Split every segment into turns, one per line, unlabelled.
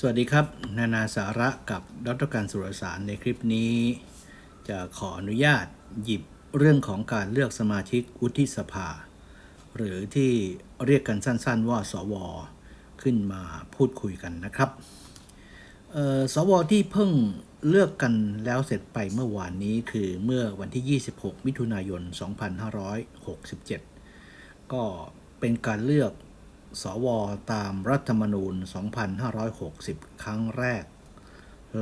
สวัสดีครับ นานาสาระกับดรการสุรสารในคลิปนี้ จะขออนุญาตหยิบเรื่องของการเลือกสมาชิกวุฒิสภา หรือที่เรียกกันสั้นๆว่า สว ขึ้นมาพูดคุยกันนะครับสวที่เพิ่งเลือกกันแล้วเสร็จไปเมื่อวานนี้คือเมื่อวันที่ 26 มิถุนายน 2567 ก็เป็นการเลือก สวตามรัฐธรรมนูญ 2560 ครั้งแรก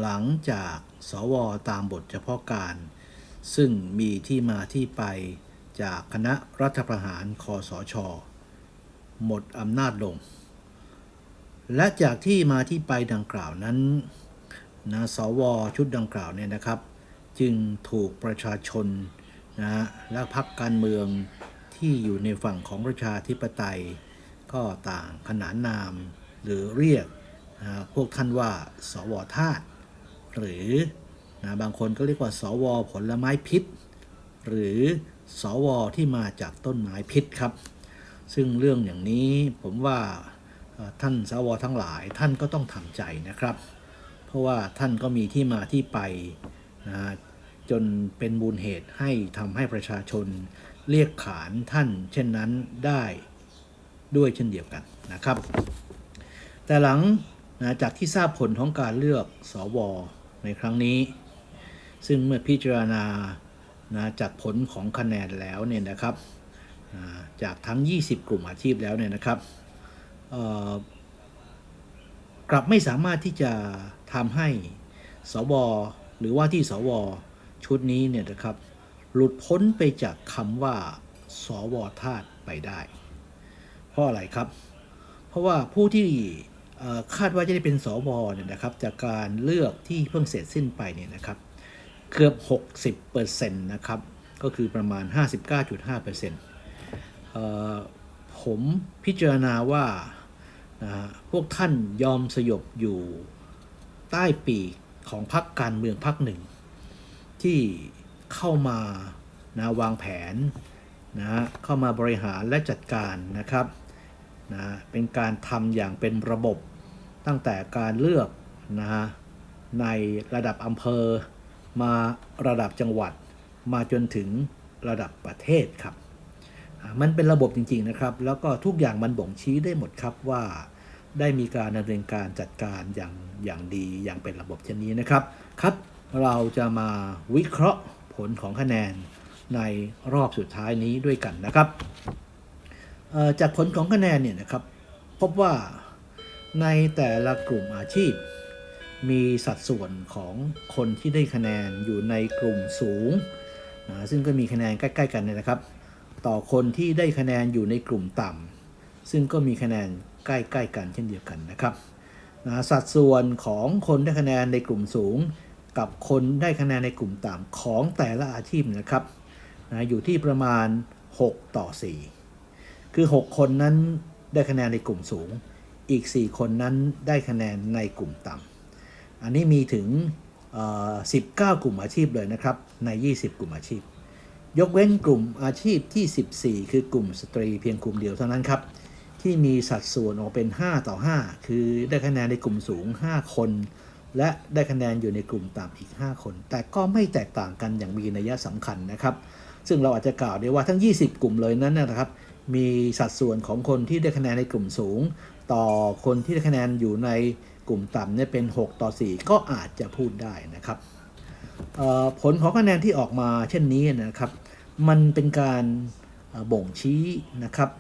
หลังจากสวตามบทเฉพาะการ ซึ่งมีที่มาที่ไปจากคณะรัฐประหารคอสช หมดอำนาจลง และจากที่มาที่ไปดังกล่าวนั้นนะสวชุดดังกล่าวเนี่ยนะครับ จึงถูกประชาชนนะฮะและพรรคการเมืองที่อยู่ในฝั่งของประชาธิปไตย ก็ต่างขนานนาม หรือเรียกนะพวกท่านว่า สวทาสหรือนะบางคนก็เรียกว่า สวผลไม้พิษ หรือสวที่มาจากต้นไม้พิษครับ ซึ่งเรื่องอย่างนี้ผมว่าท่านสวทั้งหลายท่านก็ต้องทำใจนะครับ เพราะว่าท่านก็มีที่มาที่ไปนะจนเป็นมูลเหตุให้ทำให้ประชาชนเรียกขานท่าน เช่นนั้นได้ ด้วยเช่นเดียวกันนะครับ แต่หลังนะจากที่ทราบผลของการเลือกสวในครั้งนี้ ซึ่งเมื่อพิจารณานะจากผลของคะแนนแล้วเนี่ยนะครับจากทั้ง 20 กลุ่มอาชีพแล้วเนี่ยนะครับกลับไม่สามารถที่จะทำให้สวหรือว่าที่สวชุดนี้เนี่ยนะครับ หลุดพ้นไปจากคำว่าสวทาสไปได้ เพราะอะไรครับ เพราะว่าผู้ที่คาดว่าจะได้เป็นสวเนี่ยนะครับ จากการเลือกที่เพิ่งเสร็จสิ้นไปเนี่ยนะครับ เกือบ 60%นะครับ ก็คือประมาณ 59.5%เอ่อผมพิจารณาว่าพวกท่านยอมสยบอยู่ใต้ปีกของพรรคการเมืองพรรคหนึ่ง ที่เข้ามานะวางแผนนะเข้ามาบริหารและจัดการนะครับ นะเป็นการทำอย่างเป็นระบบ ตั้งแต่การเลือกนะฮะในระดับอำเภอ มาระดับจังหวัด มาจนถึงระดับประเทศครับ มันเป็นระบบจริง ๆนะครับ แล้วก็ทุกอย่างมันบ่งชี้ได้หมดครับว่าได้มีการดำเนินการจัดการอย่างอย่างดีอย่างเป็นระบบเช่นนี้นะครับครับเราจะมาวิเคราะห์ผลของคะแนนในรอบสุดท้ายนี้ด้วยกันนะครับ จากผลของคะแนนเนี่ยนะครับ พบว่าในแต่ละกลุ่มอาชีพ มีสัดส่วนของคนที่ได้คะแนนอยู่ในกลุ่มสูงนะซึ่งก็มีคะแนนใกล้ ๆ กันเนี่ยนะครับ ต่อคนที่ได้คะแนนอยู่ในกลุ่มต่ำซึ่งก็มีคะแนนใกล้ ๆ กันเช่นเดียวกันนะครับนะสัดส่วนของคนได้คะแนนในกลุ่มสูง กับคนได้คะแนนในกลุ่มต่ำของแต่ละอาชีพนะครับนะอยู่ที่ประมาณ 6 ต่อ 4 คือ 6 คนนั้นได้คะแนนในกลุ่มสูง อีก 4 คนนั้นได้คะแนนในกลุ่มต่ำ อันนี้มีถึง 19 กลุ่มอาชีพเลยนะครับใน 20 กลุ่มอาชีพ ยกเว้นกลุ่มอาชีพที่ 14 คือกลุ่มสตรีเพียงกลุ่มเดียวเท่านั้นครับ ที่มีสัดส่วนออกเป็น 5 ต่อ 5 คือได้คะแนนในกลุ่มสูง 5 คน และได้คะแนนอยู่ในกลุ่มต่ำอีก 5 คน แต่ก็ไม่แตกต่างกันอย่างมีนัยสำคัญนะครับ ซึ่งเราอาจจะกล่าวได้ว่าทั้ง 20 กลุ่มเลยนั้นนะครับ มีสัดส่วนของคนที่ได้คะแนนในกลุ่มสูง ต่อคนที่ได้คะแนนอยู่ในกลุ่มต่ำเนี่ยเป็น 6 ต่อ 4 ก็อาจจะพูดได้นะครับผลของคะแนนที่ออกมาเช่นนี้นะครับ มันเป็นการบ่งชี้นะครับ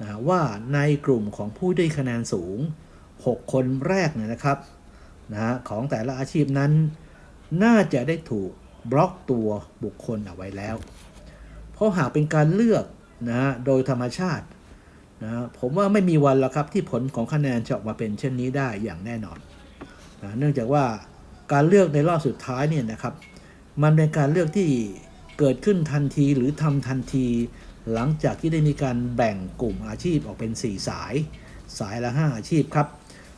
นะว่าในกลุ่มของผู้ได้คะแนนสูง 6 คนแรกเนี่ยนะครับนะของแต่ละอาชีพนั้น น่าจะได้ถูกบล็อกตัวบุคคลเอาไว้แล้ว เพราะหากเป็นการเลือก นะฮะโดยธรรมชาตินะผมว่าไม่มีวันแล้วครับที่ผลของคะแนนจะออกมาเป็นเช่นนี้ได้อย่างแน่นอนนะเนื่องจากว่าการเลือกในรอบสุดท้ายเนี่ยนะครับ มันเป็นการเลือกที่เกิดขึ้นทันทีหรือทำทันที หลังจากที่ได้มีการแบ่งกลุ่มอาชีพออกเป็น 4 สาย สายละ 5 อาชีพครับ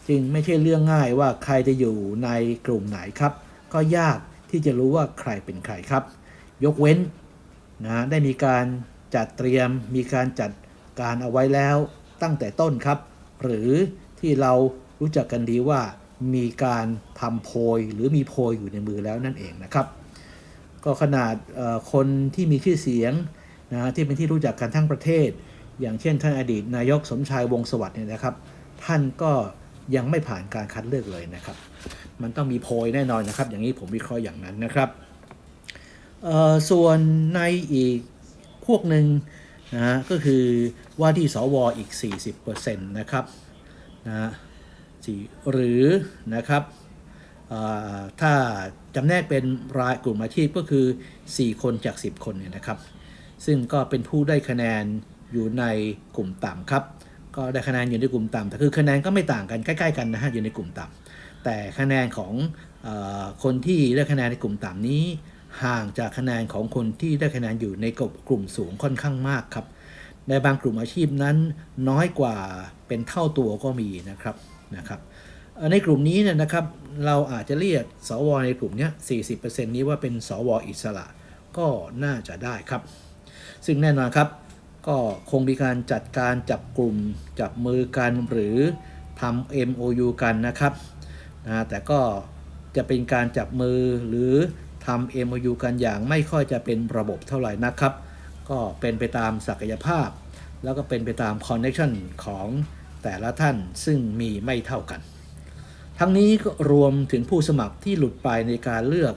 จึงไม่ใช่เรื่องง่ายว่าใครจะอยู่ในกลุ่มไหนครับ ก็ยากที่จะรู้ว่าใครเป็นใครครับ ยกเว้นนะได้มีการ จัดเตรียมมีการจัดการเอาไว้แล้วตั้งแต่ต้นครับ หรือที่เรารู้จักกันดีว่ามีการทำโพยหรือมีโพยอยู่ในมือแล้วนั่นเองนะครับ ก็ขนาดคนที่มีชื่อเสียงนะที่เป็นที่รู้จักกันทั้งประเทศ อย่างเช่นท่านอดีตนายกสมชายวงศสวัสดิ์เนี่ยนะครับ ท่านก็ยังไม่ผ่านการคัดเลือกเลยนะครับ มันต้องมีโพยแน่นอนนะครับ อย่างนี้ผมวิเคราะห์อย่างนั้นนะครับส่วนในอีก วกหนึ่งนะฮะก็คือว่าที่สวอีก 40%นะครับนะฮะสี่หรือนะครับถ้าจำแนกเป็นรายกลุ่มอาชีพก็คือ 4 คนจาก 10 คนเนี่ยนะครับ ซึ่งก็เป็นผู้ได้คะแนนอยู่ในกลุ่มต่ำครับ ก็ได้คะแนนอยู่ในกลุ่มต่ำแต่คือคะแนนก็ไม่ต่างกันใกล้ๆกันนะฮะอยู่ในกลุ่มต่ำแต่คะแนนของอคนที่ได้คะแนนในกลุ่มต่ำนี้ ห่างจากคะแนนของคนที่ได้คะแนนอยู่ในกลุ่มสูงค่อนข้างมากครับ ในบางกลุ่มอาชีพนั้นน้อยกว่าเป็นเท่าตัวก็มีนะครับนะครับ ในกลุ่มนี้เนี่ยนะครับเราอาจจะเรียกสวในกลุ่มนี้40%นี้ว่าเป็นสวอิสระก็น่าจะได้ครับ ซึ่งแน่นอนครับ ก็คงมีการจัดการจับกลุ่มจับมือกันหรือทำ MOU กันนะครับนะแต่ก็จะเป็นการจับมือหรือ ทำ MOU กันอย่างไม่ค่อยจะเป็นระบบเท่าไหร่นะครับ ก็เป็นไปตามศักยภาพ แล้วก็เป็นไปตามคอนเน c t ชันของแต่ละท่านซึ่งมีไม่เท่ากัน ทั้งนี้ก็รวมถึงผู้สมัครที่หลุดไปในการเลือก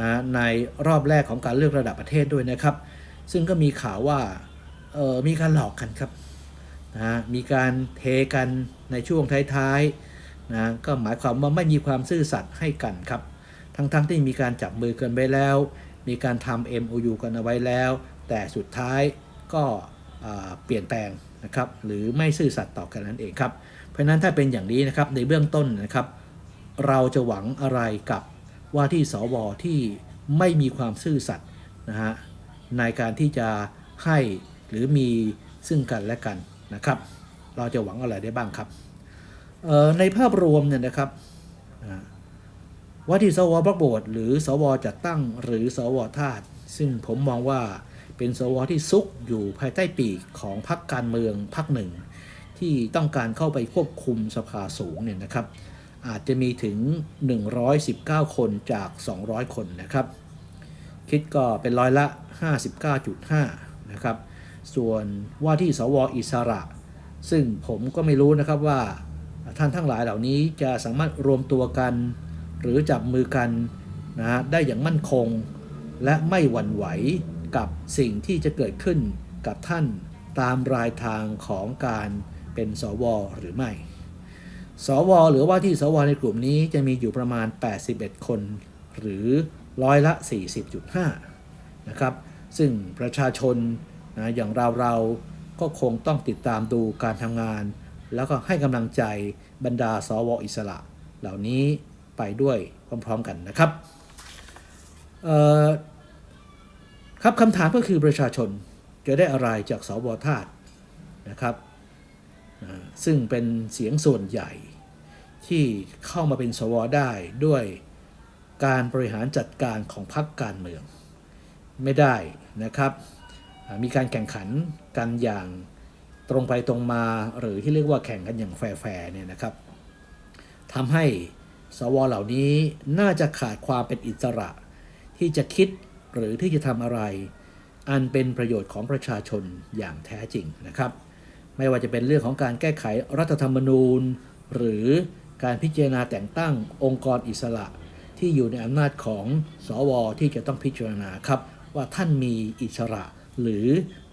นะในรอบแรกของการเลือกระดับประเทศด้วยนะครับ ซึ่งก็มีข่าวว่าออมีการหลอกกันครับนะมีการเทกันในช่วงท้ายๆนะก็หมายความว่าไม่มีความซื่อสัตย์ให้กันครับ ทั้งๆที่มีการจับมือกันไว้แล้ว มีการทำ MOU กันเอาไว้แล้ว แต่สุดท้ายก็เปลี่ยนแปลงนะครับหรือไม่ซื่อสัตย์ต่อกันนั่นเองครับ เพราะนั้นถ้าเป็นอย่างนี้นะครับในเบื้องต้นนะครับ เราจะหวังอะไรกับว่าที่สวที่ไม่มีความซื่อสัตย์นะฮะในการที่จะให้หรือมีซึ่งกันและกันนะครับ เราจะหวังอะไรได้บ้างครับในภาพรวมเนี่ยนะครับ ว่าที่สวบล็อกโบดหรือสวจัดตั้งหรือสวธาตุซึ่งผมมองว่าเป็นสวที่ซุกอยู่ภายใต้ปีกของพรรคการเมืองพรรคหนึ่ง ที่ต้องการเข้าไปควบคุมสภาสูงเนี่ยนะครับ อาจจะมีถึง 119 คนจาก 200 คนนะครับ คิดก็เป็นร้อยละ 59.5 นะครับ ส่วนว่าที่สวอิสระ ซึ่งผมก็ไม่รู้นะครับว่าท่านทั้งหลายเหล่านี้จะสามารถรวมตัวกัน หรือจับมือกันนะฮะได้อย่างมั่นคง และไม่หวั่นไหวกับสิ่งที่จะเกิดขึ้นกับท่านตามรายทางของการเป็นสวหรือไม่ สวหรือว่าที่สวในกลุ่มนี้จะมีอยู่ประมาณ 81 คน หรือร้อยละ 40.5 นะครับ ซึ่งประชาชนนะอย่างเราเราก็คงต้องติดตามดูการทำงาน แล้วก็ให้กำลังใจบรรดาสวอิสระ เหล่านี้ ไปด้วยพร้อมๆกันนะครับครับคำถามก็คือประชาชนจะได้อะไรจากสวธาตุนะครับซึ่งเป็นเสียงส่วนใหญ่ที่เข้ามาเป็นสวได้ด้วยการบริหารจัดการของพรรคการเมือง ไม่ได้นะครับ มีการแข่งขันกันอย่างตรงไปตรงมาหรือที่เรียกว่าแข่งกันอย่างแฟร์ๆเนี่ยนะครับทำให้ สวเหล่านี้น่าจะขาดความเป็นอิสระ ที่จะคิดหรือที่จะทำอะไร อันเป็นประโยชน์ของประชาชนอย่างแท้จริงนะครับ ไม่ว่าจะเป็นเรื่องของการแก้ไขรัฐธรรมนูญ หรือการพิจารณาแต่งตั้งองค์กรอิสระ ที่อยู่ในอำนาจของสวที่จะต้องพิจารณาครับว่าท่านมีอิสระ หรือ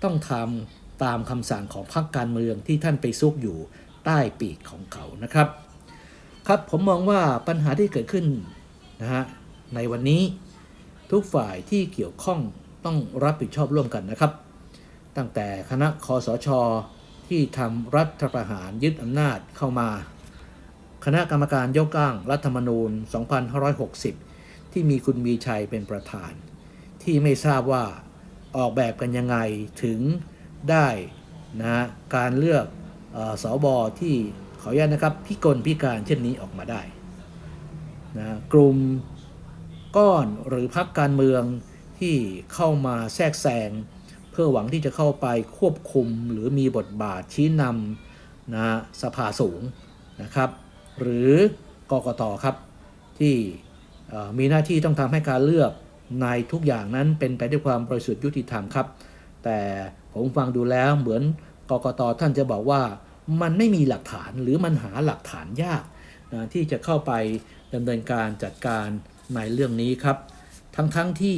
ต้องทำตามคำสั่งของพรรคการเมืองที่ท่านไปซุกอยู่ใต้ปีกของเขานะครับ ครับผมมองว่าปัญหาที่เกิดขึ้นนะฮะในวันนี้ทุกฝ่ายที่เกี่ยวข้องต้องรับผิดชอบร่วมกันนะครับ ตั้งแต่คณะคอสชที่ทำรัฐประหารยึดอำนาจเข้ามา คณะกรรมการยกร่างรัฐธรรมนูญ 2560 ที่มีคุณมีชัยเป็นประธาน ที่ไม่ทราบว่าออกแบบกันยังไงถึงได้นะการเลือกออสอบอที่ ออนุญาตนะครับพิกลพิการเช่นนี้ออกมาได้นะกลุ่มก้อนหรือพรรคการเมืองที่เข้ามาแทรกแซงเพื่อหวังที่จะเข้าไปควบคุมหรือมีบทบาทชี้นำนะสภาสูงนะครับ หรือกกตครับที่มีหน้าที่ต้องทำให้การเลือกในทุกอย่างนั้นเป็นไปด้วยความบริสุทธิ์ยุติธรรมครับ แต่ผมฟังดูแล้วเหมือนกกตท่านจะบอกว่า มันไม่มีหลักฐานหรือมันหาหลักฐานยากนะที่จะเข้าไปดำเนินการจัดการในเรื่องนี้ครับ ทั้งๆทที่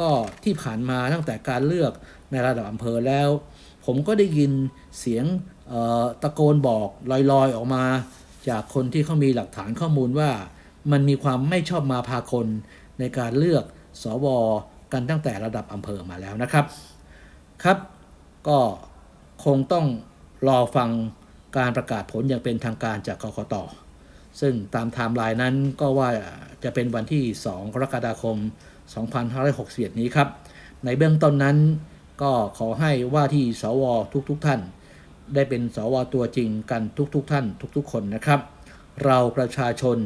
ก็ที่ผ่านมาตั้งแต่การเลือกในระดับอำเภอแล้ว ผมก็ได้ยินเสียงตะโกนบอกลอยๆออกมา จากคนที่เขามีหลักฐานข้อมูลว่า มันมีความไม่ชอบมาพากลในการเลือกสวกันตั้งแต่ระดับอำเภอมาแล้วนะครับครับ ก็คงต้อง รอฟังการประกาศผลอย่างเป็นทางการจากกกตซึ่งตามไทม์ไลน์นั้นก็ว่าจะเป็นวันที่ 2 กรกฎาคม 2561 นี้ครับ ในเบื้องต้นนั้นก็ขอให้ว่าที่สวทุกๆทท่าน ได้เป็นสวตัวจริงกันทุกๆทท่าน ทุกๆ คนนะครับ เราประชาชน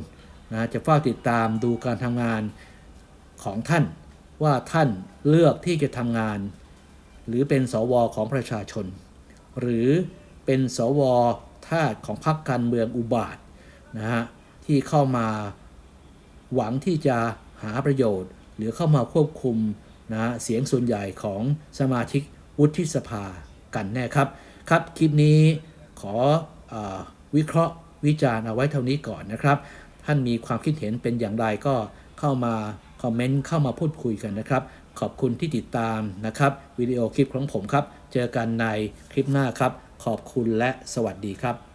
นะจะเฝ้าติดตามดูการทำงานของท่าน ว่าท่านเลือกที่จะทำงาน หรือเป็นสวของประชาชน หรือ เป็นสวทาสของพรรคการเมืองอุบาทนะฮะที่เข้ามาหวังที่จะหาประโยชน์ หรือเข้ามาควบคุมนะฮะเสียงส่วนใหญ่ของสมาชิกวุฒิสภากันแน่ครับ ครับคลิปนี้ขออวิเคราะห์วิจารณ์เอาไว้เท่านี้ก่อนนะครับ ท่านมีความคิดเห็นเป็นอย่างไรก็เข้ามาคอมเมนต์เข้ามาพูดคุยกันนะครับ ขอบคุณที่ติดตามนะครับวิดีโอคลิปของผมครับ เจอกันในคลิปหน้าครับ ขอบคุณและสวัสดีครับ